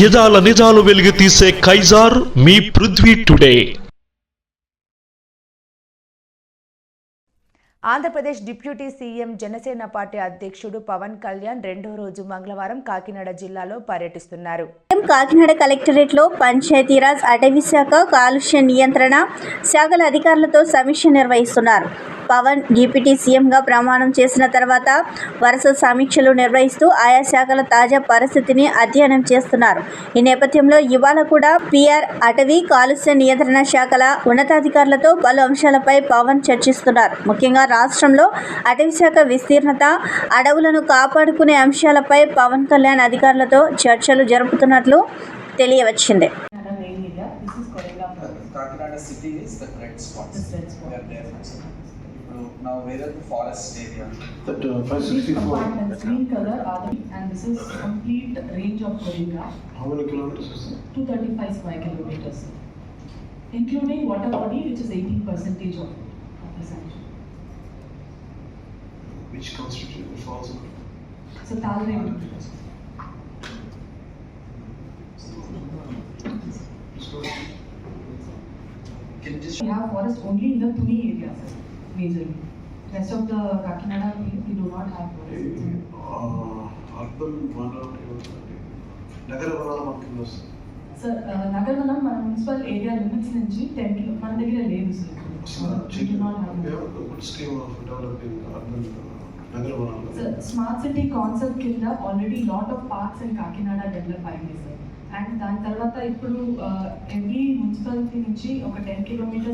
యదాల నిజాలు వెలిగి తీసే కైజార్ మీ Prithvi today. Andhra Pradesh deputy CM Janasena party అధ్యక్షుడు పవన్ కళ్యాణ్ రెండో రోజు మంగళవారం కాకినాడ జిల్లాలో పర్యటిస్తున్నారు. ఉదయం కాకినాడ కలెక్టరేట్లో పంచాయతీరాజ్ అటవీ శాఖ కాలుష్య నియంత్రణ శాఖల అధికారులతో సమీక్ష నిర్వహిస్తున్నారు. పవన్ డిప్యూటీ సీఎంగా ప్రమాణం చేసిన తర్వాత వరుస సమీక్షలు నిర్వహిస్తూ ఆయా శాఖల తాజా పరిస్థితిని అధ్యయనం చేస్తున్నారు. ఈ నేపథ్యంలో ఇవాళ కూడా పిఆర్ అటవీ కాలుష్య నియంత్రణ శాఖల ఉన్నతాధికారులతో పలు అంశాలపై పవన్ చర్చిస్తున్నారు. ముఖ్యంగా రాష్ట్రంలో అటవీ శాఖ విస్తీర్ణత అడవులను కాపాడుకునే అంశాలపై పవన్ కళ్యాణ్ అధికారులతో చర్చలు జరుపుతున్నట్లు తెలియవచ్చింది Another main area, this is Korea. Kakinada city is the red spot. This red spot. We are there for some. ఇప్పుడు now where are the forest area? That uh, These 564, compartments, green color are the, and this is complete range of Korea, how many kilometers is that? two thirty-five square kilometers. Including water body, which is eighteen percentage of, of the sanction. Which constitution falls under? So Talre, Can you just we have forest only in the Tuni area, sir, majorly. Rest of the Kakinada, we we do not have forest. Urban వనం నగర వనాల మనకి వస్తుంది sir Nagaravanam మన municipal area limits నుంచి ten kilo మన దగ్గర లేదు అసలు sir We do not have. Good scheme of developing urban నగర Sir, వనాలు స్మార్ట్ సిటీ కాన్సెప్ట్ కింద already lot of parks and Kakinada develop అయింది సార్ అండ్ దాని తర్వాత ఇప్పుడు uh, ఎవ్రీ మున్సిపాలిటీ నుంచి ఒక టెన్ కిలోమీటర్స్